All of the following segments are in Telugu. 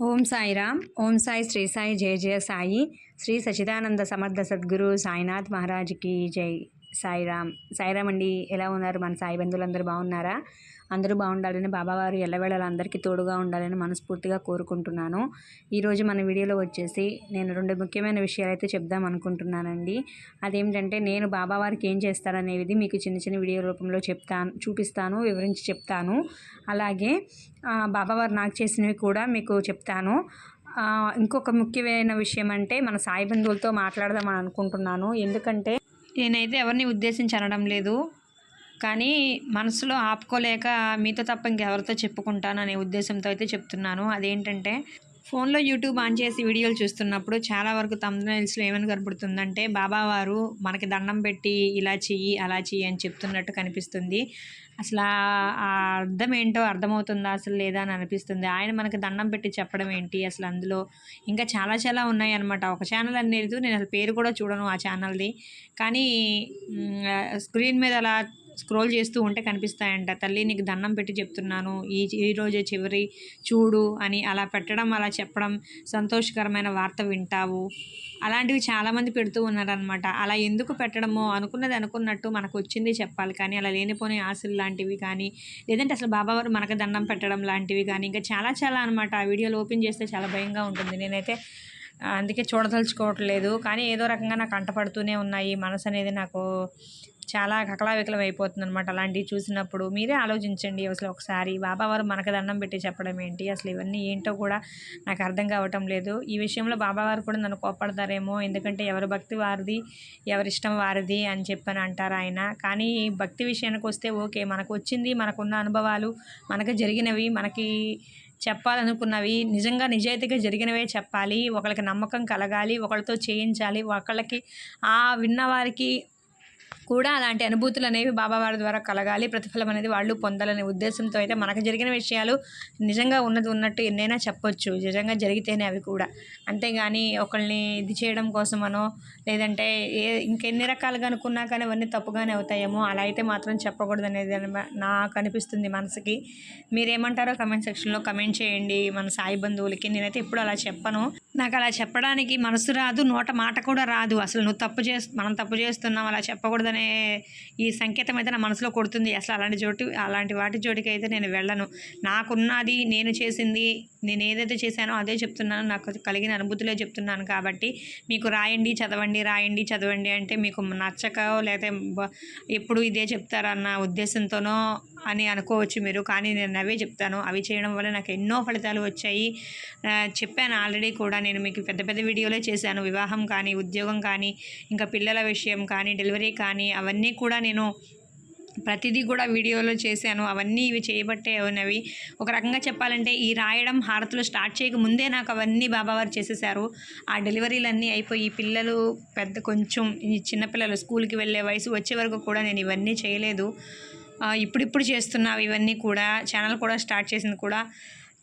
ఓం సాయిరామ్. ఓం సాయి శ్రీ సాయి జయ జయ సాయి. శ్రీ సచిదానంద సమర్థ సద్గురు సాయినాథ్ మహారాజ్కి జై. సాయిరామ్ సాయిరామ్ అండి. ఎలా ఉన్నారు? మన సాయి బంధువులందరూ బాగున్నారా? అందరూ బాగుండాలని బాబావారు ఎల్లవేళలా అందరికీ తోడుగా ఉండాలని మనస్ఫూర్తిగా కోరుకుంటున్నాను. ఈరోజు మన వీడియోలో వచ్చేసి నేను రెండు ముఖ్యమైన విషయాలు అయితే చెప్దాం అనుకుంటున్నానండి. అదేమిటంటే నేను బాబావారికి ఏం చేస్తాననేది మీకు చిన్న చిన్న వీడియో రూపంలో చెప్తాను చూపిస్తాను వివరించి చెప్తాను. అలాగే బాబావారు నాకు చేసినవి కూడా మీకు చెప్తాను. ఇంకొక ముఖ్యమైన విషయం అంటే మన సాయి బంధువులతో మాట్లాడదామని అనుకుంటున్నాను. ఎందుకంటే నేనైతే ఎవరిని ఉద్దేశించి అనడం లేదు. కానీ మనసులో ఆపుకోలేక మీతో తప్ప ఇంకెవరితో చెప్పుకుంటాను అనే ఉద్దేశంతో అయితే చెప్తున్నాను. అదేంటంటే ఫోన్లో యూట్యూబ్ ఆన్ చేసి వీడియోలు చూస్తున్నప్పుడు చాలా వరకు తమ్నైల్స్లో ఏమని కనపడుతుందంటే బాబావారు మనకి దండం పెట్టి ఇలా చెయ్యి అలా చెయ్యి అని చెప్తున్నట్టు కనిపిస్తుంది. అసలు ఆ- అర్థం ఏంటో అర్థమవుతుందా అసలు లేదా అని అనిపిస్తుంది. ఆయన మనకి దండం పెట్టి చెప్పడం ఏంటి అసలు అందులో? ఇంకా చాలా చాలా ఉన్నాయి అనమాట ఒక ఛానల్ అనేది నేను అసలు పేరు కూడా చూడను ఆ ఛానల్ది కానీ స్క్రీన్ మీద అలా స్క్రోల్ చేస్తూ ఉంటే కనిపిస్తాయంట తల్లి నీకు దండం పెట్టి చెప్తున్నాను ఈ ఈ రోజే చివరి చూడు అని అలా పెట్టడం అలా చెప్పడం సంతోషకరమైన వార్త వింటావు. అలాంటివి చాలామంది పెడుతూ ఉన్నారనమాట అలా ఎందుకు పెట్టడమో అనుకున్నది అనుకున్నట్టు మనకు వచ్చింది చెప్పాలి. కానీ అలా లేనిపోని ఆశలు లాంటివి కానీ లేదంటే అసలు బాబావారు మనకు దండం పెట్టడం లాంటివి కానీ ఇంకా చాలా చాలా అనమాట ఆ వీడియోలు ఓపెన్ చేస్తే చాలా భయంగా ఉంటుంది. నేనైతే అందుకే చూడదలుచుకోవట్లేదు. కానీ ఏదో రకంగా నాకు అంటపడుతూనే ఉన్నాయి. మనసు అనేది నాకు చాలా కకలావికలం అయిపోతుంది అనమాట అలాంటివి చూసినప్పుడు. మీరే ఆలోచించండి అసలు ఒకసారి బాబావారు మనకు దండం పెట్టి చెప్పడం ఏంటి? అసలు ఇవన్నీ ఏంటో కూడా నాకు అర్థం కావటం లేదు. ఈ విషయంలో బాబావారు కూడా నన్ను కోపడతారేమో ఎందుకంటే ఎవరి భక్తి వారిది ఎవరిష్టం వారిది అని చెప్పని అంటారు ఆయన. కానీ భక్తి విషయానికి వస్తే ఓకే మనకు వచ్చింది మనకున్న అనుభవాలు మనకు జరిగినవి మనకి చెప్పాలనుకున్నవి నిజంగా నిజాయితీగా జరిగినవే చెప్పాలి ఒకళ్ళకి నమ్మకం కలగాలి ఒకరితో చేయించాలి ఒకళ్ళకి ఆ విన్నవారికి కూడా అలాంటి అనుభూతులు అనేవి బాబావారి ద్వారా కలగాలి. ప్రతిఫలం అనేది వాళ్ళు పొందాలనే ఉద్దేశంతో అయితే మనకు జరిగిన విషయాలు నిజంగా ఉన్నది ఉన్నట్టు ఎన్నైనా చెప్పొచ్చు. నిజంగా జరిగితేనే అవి కూడా. అంతేగాని ఒకళ్ళని ఇది చేయడం కోసమనో లేదంటే ఏ ఇంకెన్ని రకాలుగా అనుకున్నా కానీ అవన్నీ తప్పుగానే అవుతాయేమో అలా అయితే మాత్రం చెప్పకూడదు అనేది నాకు అనిపిస్తుంది మనసుకి. మీరేమంటారో కమెంట్ సెక్షన్లో కమెంట్ చేయండి. మన సాయి బంధువులకి నేనైతే ఎప్పుడు అలా చెప్పను. నాకు అలా చెప్పడానికి మనసు రాదు నోట మాట కూడా రాదు. అసలు నువ్వు తప్పు చేస్తు మనం తప్పు చేస్తున్నాం అలా అనే ఈ సంకేతం అయితే నా మనసులో కొడుతుంది. అసలు అలాంటి జోటి అలాంటి వాటి జోటికి అయితే నేను వెళ్ళను. నాకున్నది నేను చేసింది నేను ఏదైతే చేశానో అదే చెప్తున్నాను. నాకు కలిగిన అనుభూతులే చెప్తున్నాను కాబట్టి మీకు రాయండి చదవండి రాయండి చదవండి అంటే మీకు నచ్చక లేకపోతే ఎప్పుడు ఇదే చెప్తారన్న ఉద్దేశంతోనో అని అనుకోవచ్చు మీరు. కానీ నేను అవే చెప్తాను. అవి చేయడం వల్ల నాకు ఎన్నో ఫలితాలు వచ్చాయి. చెప్పాను ఆల్రెడీ కూడా నేను మీకు పెద్ద పెద్ద వీడియోలే చేశాను. వివాహం కానీ ఉద్యోగం కానీ ఇంకా పిల్లల విషయం కానీ డెలివరీ కానీ అవన్నీ కూడా నేను ప్రతిదీ కూడా వీడియోలో చేశాను. అవన్నీ ఇవి చేయబట్టే ఉన్నవి. ఒక రకంగా చెప్పాలంటే ఈ రాయడం హారతులు స్టార్ట్ చేయక ముందే నాకు అవన్నీ బాబావారు చేసేసారు ఆ డెలివరీలన్నీ అయిపోయి పిల్లలు పెద్ద కొంచెం ఈ చిన్నపిల్లలు స్కూల్కి వెళ్ళే వయసు వచ్చే వరకు కూడా నేను ఇవన్నీ చేయలేదు. ఇప్పుడిప్పుడు చేస్తున్నావు ఇవన్నీ కూడా. ఛానల్ కూడా స్టార్ట్ చేసింది కూడా.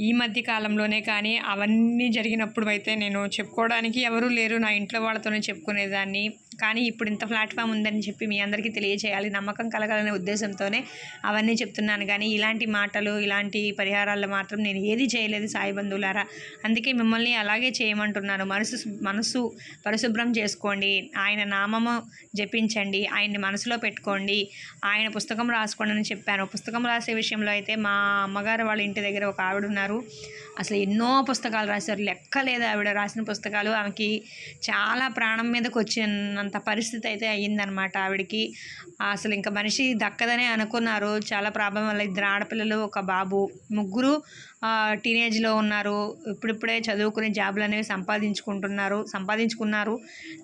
ఈ మధ్య కాలంలోనే కానీ అవన్నీ జరిగినప్పుడు అయితే నేను చెప్పుకోవడానికి ఎవరూ లేరు. నా ఇంట్లో వాళ్ళతోనే చెప్పుకునేదాన్ని. కానీ ఇప్పుడు ఇంత ప్లాట్ఫామ్ ఉందని చెప్పి మీ అందరికీ తెలియచేయాలి. నమ్మకం కలగాలనే ఉద్దేశంతోనే అవన్నీ చెప్తున్నాను. కానీ ఇలాంటి మాటలు ఇలాంటి పరిహారాలు మాత్రం నేను ఏది చేయలేదు సాయి బంధువులారా. అందుకే మిమ్మల్ని అలాగే చేయమంటున్నాను. మనసు మనసు పరిశుభ్రం చేసుకోండి. ఆయన నామము జపించండి. ఆయన్ని మనసులో పెట్టుకోండి. ఆయన పుస్తకం రాసుకోండి అని చెప్పాను. పుస్తకం రాసే విషయంలో అయితే మా అమ్మగారు వాళ్ళ ఇంటి దగ్గర ఒక ఆవిడ ఉన్నారు. అసలు ఎన్నో పుస్తకాలు రాశారు. లెక్క లేదు ఆవిడ రాసిన పుస్తకాలు. ఆమెకి చాలా ప్రాణం మీదకి వచ్చినంత పరిస్థితి అయితే అయ్యిందనమాట ఆవిడకి. అసలు ఇంకా మనిషి దక్కదనే అనుకున్నారు. చాలా ప్రాబ్లం వల్ల ఇద్దరు ఆడపిల్లలు ఒక బాబు ముగ్గురు. టీనేజ్లో ఉన్నారు. ఇప్పుడిప్పుడే చదువుకుని జాబులు అనేవి సంపాదించుకుంటున్నారు. సంపాదించుకున్నారు.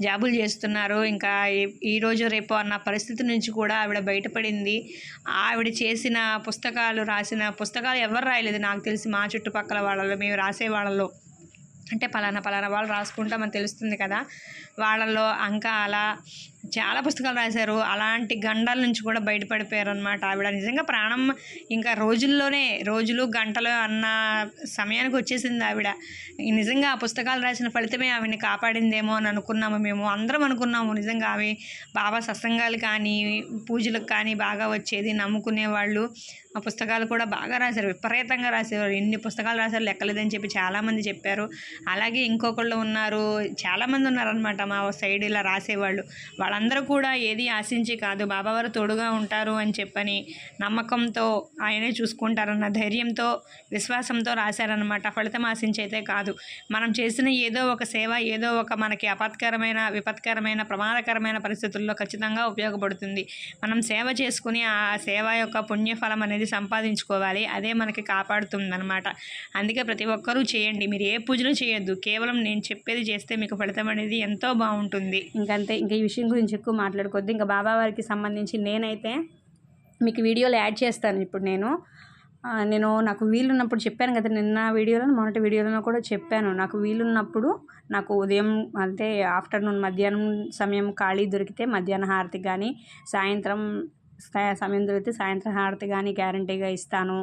జాబులు చేస్తున్నారు. ఇంకా ఈ రోజు రేపు అన్న పరిస్థితి నుంచి కూడా ఆవిడ బయటపడింది. ఆవిడ చేసిన పుస్తకాలు రాసిన పుస్తకాలు ఎవరు రాయలేదు నాకు తెలిసి మా చుట్టుపక్కల వాళ్ళలో మేము రాసే వాళ్ళలో అంటే పలానా పలానా వాళ్ళు రాసుకుంటామని తెలుస్తుంది కదా. వాళ్ళల్లో అంక అలా చాలా పుస్తకాలు రాశారు. అలాంటి గండాల నుంచి కూడా బయటపడిపోయారు అనమాట ఆవిడ. నిజంగా ప్రాణం ఇంకా రోజుల్లోనే రోజులు గంటలు అన్న సమయానికి వచ్చేసింది ఆవిడ. నిజంగా ఆ పుస్తకాలు రాసిన ఫలితమే ఆవిని కాపాడిందేమో అని అనుకున్నాము మేము. అందరం అనుకున్నాము నిజంగా ఆమె బాబా సత్సంగాలు కానీ పూజలకు కానీ బాగా వచ్చేది నమ్ముకునే వాళ్ళు ఆ పుస్తకాలు కూడా బాగా రాశారు. విపరీతంగా రాసేవారు. ఎన్ని పుస్తకాలు రాశారు లెక్కలేదని చెప్పి చాలామంది చెప్పారు. అలాగే ఇంకొకళ్ళు ఉన్నారు చాలామంది ఉన్నారనమాట మా సైడ్ ఇలా రాసేవాళ్ళు. వాళ్ళందరూ కూడా ఏది ఆశించి కాదు బాబావారు తోడుగా ఉంటారు అని చెప్పని నమ్మకంతో ఆయనే చూసుకుంటారన్న ధైర్యంతో విశ్వాసంతో రాశారనమాట ఫలితం ఆశించి అయితే కాదు. మనం చేసిన ఏదో ఒక సేవ ఏదో ఒక మనకి అపత్కరమైన విపత్కరమైన ప్రమాదకరమైన పరిస్థితుల్లో ఖచ్చితంగా ఉపయోగపడుతుంది. మనం సేవ చేసుకుని ఆ సేవ యొక్క పుణ్యఫలం అనేది సంపాదించుకోవాలి. అదే మనకి కాపాడుతుంది అనమాట అందుకే ప్రతి ఒక్కరూ చేయండి. మీరు ఏ పూజలు చేయొద్దు. కేవలం నేను చెప్పేది చేస్తే మీకు ఫలితం అనేది ఎంతో బాగుంటుంది. ఇంకంతే. ఇంకా ఈ విషయం గురించి ఎక్కువ మాట్లాడుకోవద్దు. ఇంకా బాబా వారికి సంబంధించి నేనైతే మీకు వీడియోలు యాడ్ చేస్తాను ఇప్పుడు నేను. నేను నాకు వీలున్నప్పుడు చెప్పాను కదా నిన్న వీడియోలో మొన్నటి వీడియోలో కూడా చెప్పాను. నాకు వీలున్నప్పుడు నాకు ఉదయం అంటే ఆఫ్టర్నూన్ మధ్యాహ్నం సమయం ఖాళీ దొరికితే మధ్యాహ్న హారతి కానీ సాయంత్రం సమయం దొరికితే సాయంత్రం హారతి కానీ గ్యారంటీగా ఇస్తాను.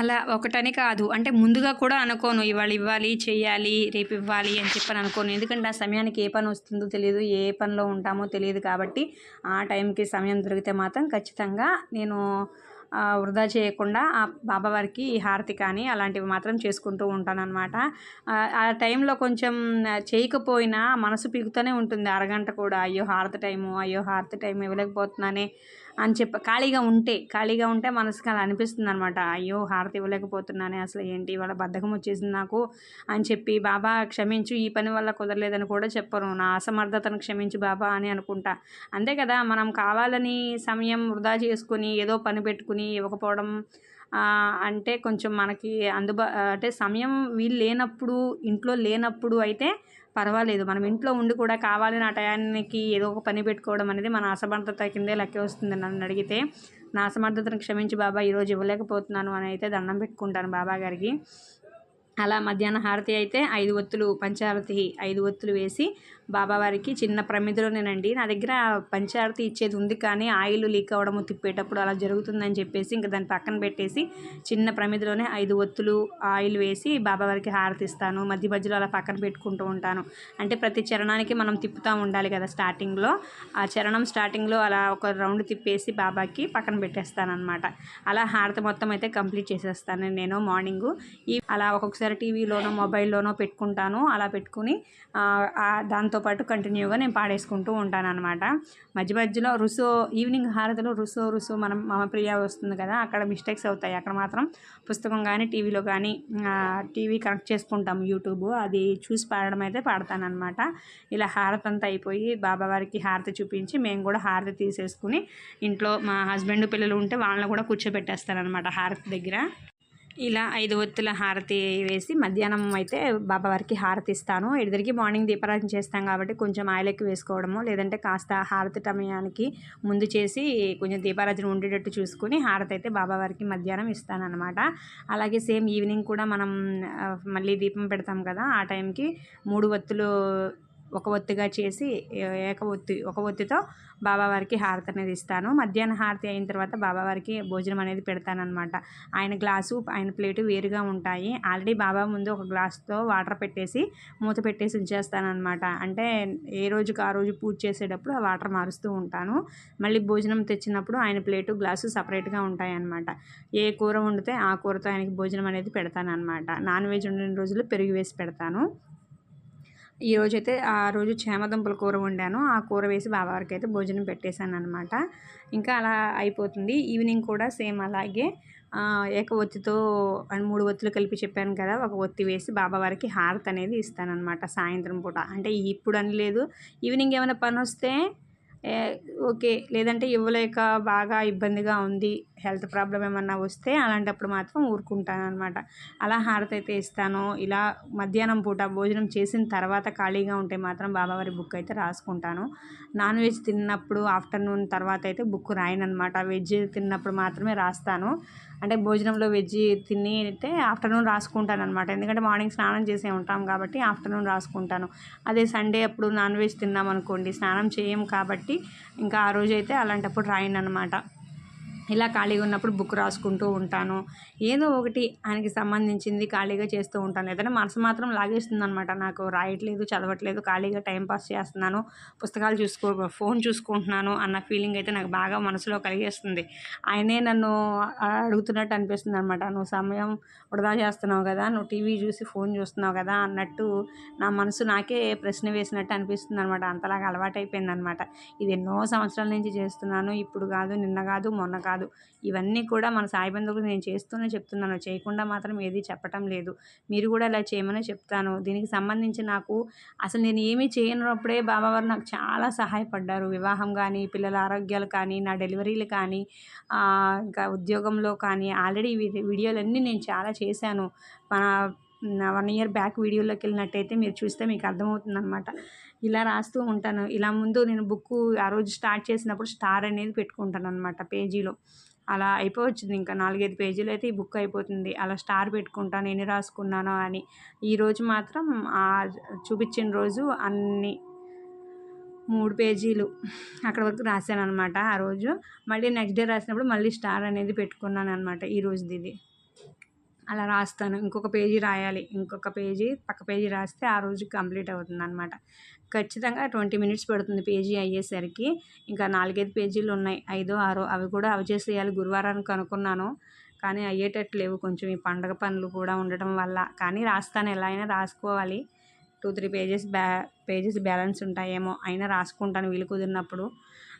అలా ఒకటని కాదు. అంటే ముందుగా కూడా అనుకోను. ఇవాళ ఇవ్వాలి చేయాలి రేపు ఇవ్వాలి అని చెప్పని అనుకోను. ఎందుకంటే ఆ సమయానికి ఏ పని వస్తుందో తెలియదు ఏ పనిలో ఉంటామో తెలియదు కాబట్టి ఆ టైంకి సమయం దొరికితే మాత్రం ఖచ్చితంగా నేను వృధా చేయకుండా ఆ బాబావారికి హారతి కానీ అలాంటివి మాత్రం చేసుకుంటూ ఉంటానన్నమాట. ఆ టైంలో కొంచెం చేయకపోయినా మనసు పీకుతూనే ఉంటుంది. అరగంట కూడా. అయ్యో హారతి టైము అయ్యో హారతి టైం ఇవ్వలేకపోతున్నానే అని చెప్ప ఖాళీగా ఉంటే ఖాళీగా ఉంటే మనసుకి అలా అనిపిస్తుంది అనమాట అయ్యో హారతి ఇవ్వలేకపోతున్నానే అసలు ఏంటి ఇవాళ బద్ధకం వచ్చేసింది నాకు అని చెప్పి బాబా క్షమించు ఈ పని వల్ల కుదరలేదని కూడా చెప్పరు. నా అసమర్థతను క్షమించు బాబా అని అనుకుంటా. అంతే కదా మనం కావాలని సమయం వృధా చేసుకుని ఏదో పని పెట్టుకుని ఇవ్వకపోవడం అంటే కొంచెం మనకి అందుబా అంటే సమయం వీలు లేనప్పుడు ఇంట్లో లేనప్పుడు అయితే పర్వాలేదు. మనం ఇంట్లో ఉండి కూడా కావాలని ఆ టయానికి ఏదో ఒక పని పెట్టుకోవడం అనేది మన అసమర్థత కిందే లెక్క వస్తుంది. నన్ను అడిగితే నా అసమర్థతను క్షమించి బాబా ఈరోజు ఇవ్వలేకపోతున్నాను అని అయితే దండం పెట్టుకుంటాను బాబా గారికి. అలా మధ్యాహ్న హారతి అయితే ఐదు ఒత్తులు పంచారతి ఐదు ఒత్తులు వేసి బాబావారికి చిన్న ప్రమిదిలోనేనండి. నా దగ్గర పంచారతి ఇచ్చేది ఉంది కానీ ఆయిల్ లీక్ అవ్వడము తిప్పేటప్పుడు అలా జరుగుతుందని చెప్పేసి ఇంకా దాన్ని పక్కన పెట్టేసి చిన్న ప్రమిదిలోనే ఐదు ఒత్తులు ఆయిల్ వేసి బాబావారికి హారతి ఇస్తాను. మధ్య మధ్యలో అలా పక్కన పెట్టుకుంటూ ఉంటాను. అంటే ప్రతి చరణానికి మనం తిప్పుతూ ఉండాలి కదా స్టార్టింగ్లో. ఆ చరణం స్టార్టింగ్లో అలా ఒక రౌండ్ తిప్పేసి బాబాకి పక్కన పెట్టేస్తానమాట అలా హారతి మొత్తం అయితే కంప్లీట్ చేసేస్తాను నేను మార్నింగ్. ఈ అలా ఒక్కొక్కసారి టీవీలోనో మొబైల్లోనో పెట్టుకుంటాను. అలా పెట్టుకుని దాంతో ఆ దాంతోపాటు కంటిన్యూగా నేను పాడేసుకుంటూ ఉంటాను అనమాట మధ్య మధ్యలో రుసో ఈవినింగ్ హారతిలో రుసో రుసో మనం మమ ప్రియ వస్తుంది కదా అక్కడ మిస్టేక్స్ అవుతాయి. అక్కడ మాత్రం పుస్తకం కానీ టీవీలో కానీ టీవీ కనెక్ట్ చేసుకుంటాం యూట్యూబ్. అది చూసి పాడడం అయితే పాడతానమాట ఇలా హారతి అంతా అయిపోయి బాబావారికి హారతి చూపించి మేము కూడా హారతి తీసేసుకుని ఇంట్లో మా హస్బెండ్ పిల్లలు ఉంటే వాళ్ళని కూడా కూర్చోబెట్టేస్తాను అనమాట హారతి దగ్గర. ఇలా ఐదు ఒత్తుల హారతి వేసి మధ్యాహ్నం అయితే బాబావారికి హారతి ఇస్తాను. ఇద్దరికి మార్నింగ్ దీపారాధన చేస్తాం కాబట్టి కొంచెం ఆయిల్ ఎక్కువ వేసుకోవడము లేదంటే కాస్త హారతి సమయానికి ముందు చేసి కొంచెం దీపారాధన ఉండేటట్టు చూసుకుని హారతి అయితే బాబావారికి మధ్యాహ్నం ఇస్తాను అనమాట అలాగే సేమ్ ఈవినింగ్ కూడా మనం మళ్ళీ దీపం పెడతాం కదా ఆ టైంకి మూడు ఒత్తులు ఒక ఒత్తిగా చేసి ఏక ఒత్తి ఒక ఒత్తితో బాబావారికి హారతి అనేది ఇస్తాను. మధ్యాహ్న హారతి అయిన తర్వాత బాబావారికి భోజనం అనేది పెడతానమాట ఆయన గ్లాసు ఆయన ప్లేటు వేరుగా ఉంటాయి. ఆల్రెడీ బాబా ముందు ఒక గ్లాస్తో వాటర్ పెట్టేసి మూత పెట్టేసి ఉంచేస్తానమాట అంటే ఏ రోజుకి ఆ రోజు పూజ చేసేటప్పుడు ఆ వాటర్ మారుస్తూ ఉంటాను. మళ్ళీ భోజనం తెచ్చినప్పుడు ఆయన ప్లేటు గ్లాసు సపరేట్గా ఉంటాయి ఏ కూర వండితే ఆ కూరతో ఆయనకి భోజనం అనేది పెడతానమాట నాన్ వెజ్ వండిన రోజులు పెరుగు వేసి పెడతాను. ఈ అయితే ఆ రోజు చేమదుంపల కూర వండాను. ఆ కూర వేసి బాబావారికి అయితే భోజనం పెట్టేశాను అనమాట ఇంకా అలా అయిపోతుంది. ఈవినింగ్ కూడా సేమ్ అలాగే. ఏక ఒత్తితో మూడు ఒత్తులు కలిపి చెప్పాను కదా ఒక ఒత్తి వేసి బాబావారికి హారతి అనేది ఇస్తానన్నమాట సాయంత్రం పూట. అంటే ఇప్పుడు అని లేదు ఈవినింగ్ ఏమైనా పని వస్తే ఓకే. లేదంటే ఇవ్వలేక బాగా ఇబ్బందిగా ఉంది హెల్త్ ప్రాబ్లం ఏమన్నా వస్తే అలాంటప్పుడు మాత్రం ఊరుకుంటాను అనమాట అలా హారతి అయితే ఇస్తాను. ఇలా మధ్యాహ్నం పూట భోజనం చేసిన తర్వాత ఖాళీగా ఉంటే మాత్రం బాబావారి బుక్ అయితే రాసుకుంటాను. నాన్ వెజ్ తిన్నప్పుడు ఆఫ్టర్నూన్ తర్వాత అయితే బుక్ రాయనమాట వెజ్ తిన్నప్పుడు మాత్రమే రాస్తాను. అంటే భోజనంలో వెజ్ తిని అయితే ఆఫ్టర్నూన్ రాసుకుంటాను అనమాట ఎందుకంటే మార్నింగ్ స్నానం చేసే ఉంటాం కాబట్టి ఆఫ్టర్నూన్ రాసుకుంటాను. అదే సండే అప్పుడు నాన్ వెజ్ తిన్నాం అనుకోండి స్నానం చేయం కాబట్టి ఇంకా ఆ రోజైతే అలాంటప్పుడు రాయను అనమాట ఇలా ఖాళీగా ఉన్నప్పుడు బుక్ రాసుకుంటూ ఉంటాను. ఏదో ఒకటి ఆయనకి సంబంధించింది ఖాళీగా చేస్తూ ఉంటాను. ఏదైనా మనసు మాత్రం లాగేస్తుంది అనమాట నాకు. రాయట్లేదు చదవట్లేదు ఖాళీగా టైంపాస్ చేస్తున్నాను పుస్తకాలు చూసుకో ఫోన్ చూసుకుంటున్నాను అన్న ఫీలింగ్ అయితే నాకు బాగా మనసులో కలిగేస్తుంది. ఆయనే నన్ను అడుగుతున్నట్టు అనిపిస్తుంది అనమాట నువ్వు సమయం వృధా చేస్తున్నావు కదా నువ్వు టీవీ చూసి ఫోన్ చూస్తున్నావు కదా అన్నట్టు నా మనసు నాకే ప్రశ్న వేసినట్టు అనిపిస్తుంది అనమాట అంతలాగా అలవాటైపోయింది అనమాట ఇది ఎన్నో సంవత్సరాల నుంచి చేస్తున్నాను. ఇప్పుడు కాదు నిన్న కాదు మొన్న కాదు కాదు. ఇవన్నీ కూడా మన సాయి బంధువులకు నేను చేస్తూనే చెప్తున్నాను. చేయకుండా మాత్రం ఏది చెప్పటం లేదు. మీరు కూడా ఇలా చేయమని చెప్తాను. దీనికి సంబంధించి నాకు అసలు నేను ఏమీ చేయనప్పుడే బాబావారు నాకు చాలా సహాయపడ్డారు. వివాహం కానీ పిల్లల ఆరోగ్యాలు కానీ నా డెలివరీలు కానీ ఇంకా ఉద్యోగంలో కానీ ఆల్రెడీ వీడియోలన్నీ నేను చాలా చేశాను. మన వన్ ఇయర్ బ్యాక్ వీడియోలోకి వెళ్ళినట్టయితే మీరు చూస్తే మీకు అర్థమవుతుంది అనమాట ఇలా రాస్తూ ఉంటాను. ఇలా ముందు నేను బుక్ ఆ రోజు స్టార్ట్ చేసినప్పుడు స్టార్ అనేది పెట్టుకుంటాను అనమాట పేజీలో. అలా అయిపోవచ్చింది. ఇంకా నాలుగైదు పేజీలు అయితే ఈ బుక్ అయిపోతుంది. అలా స్టార్ పెట్టుకుంటాను ఎన్ని రాసుకున్నానో అని. ఈరోజు మాత్రం ఆ చూపించిన రోజు అన్ని మూడు పేజీలు అక్కడ వరకు రాశాను అనమాట ఆ రోజు. మళ్ళీ నెక్స్ట్ డే రాసినప్పుడు మళ్ళీ స్టార్ అనేది పెట్టుకున్నాను అనమాట ఈ రోజుది ఇది. అలా రాస్తాను. ఇంకొక పేజీ రాయాలి. ఇంకొక పేజీ పక్క పేజీ రాస్తే ఆ రోజు కంప్లీట్ అవుతుంది అనమాట ఖచ్చితంగా ట్వంటీ మినిట్స్ పడుతుంది పేజీ అయ్యేసరికి. ఇంకా నాలుగైదు పేజీలు ఉన్నాయి. ఐదో ఆరో అవి కూడా అవి చేసేయాలి. గురువారానికి అనుకున్నాను. కానీ అయ్యేటట్టు లేవు. కొంచెం ఈ పండగ పనులు కూడా ఉండటం వల్ల. కానీ రాస్తాను. ఎలా అయినా రాసుకోవాలి. టూ త్రీ పేజెస్ బ్యా పేజెస్ బ్యాలెన్స్ ఉంటాయేమో. అయినా రాసుకుంటాను వీలు కుదిరినప్పుడు.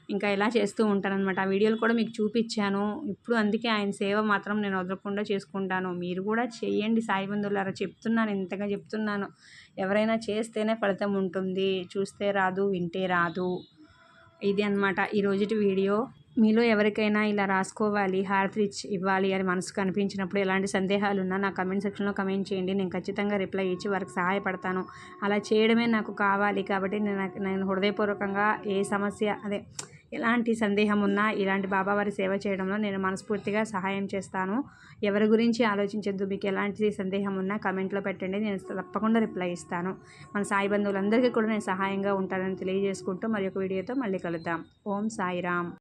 ఇంకా ఇలా చేస్తూ ఉంటానన్నమాట ఆ వీడియోలు కూడా మీకు చూపించాను. ఇప్పుడు అందుకే ఆయన సేవ మాత్రం నేను వదలకుండా చేసుకుంటాను. మీరు కూడా చేయండి సాయి బంధువులారా. చెప్తున్నాను ఇంతగా చెప్తున్నాను. ఎవరైనా చేస్తేనే ఫలితం ఉంటుంది. చూస్తే రాదు వింటే రాదు. ఇది అనమాట ఈ రోజుటి వీడియో. మీలో ఎవరికైనా ఇలా రాసుకోవాలి హార్ట్ రిచ్ ఇవ్వాలి అని మనసుకు అనిపించినప్పుడు ఎలాంటి సందేహాలు ఉన్నా నా కమెంట్ సెక్షన్లో కమెంట్ చేయండి. నేను ఖచ్చితంగా రిప్లై ఇచ్చి వారికి సహాయపడతాను. అలా చేయడమే నాకు కావాలి కాబట్టి నేను నేను హృదయపూర్వకంగా ఏ సమస్య అదే ఎలాంటి సందేహం ఉన్నా ఇలాంటి బాబావారి సేవ చేయడంలో నేను మనస్ఫూర్తిగా సహాయం చేస్తాను. ఎవరి గురించి ఆలోచించద్దు మీకు ఎలాంటి సందేహం ఉన్నా కమెంట్లో పెట్టండి. నేను తప్పకుండా రిప్లై ఇస్తాను. మన సాయి బంధువులందరికీ కూడా నేను సహాయంగా ఉంటానని తెలియజేసుకుంటూ మరి ఒక వీడియోతో మళ్ళీ కలుద్దాం. ఓం సాయిరామ్.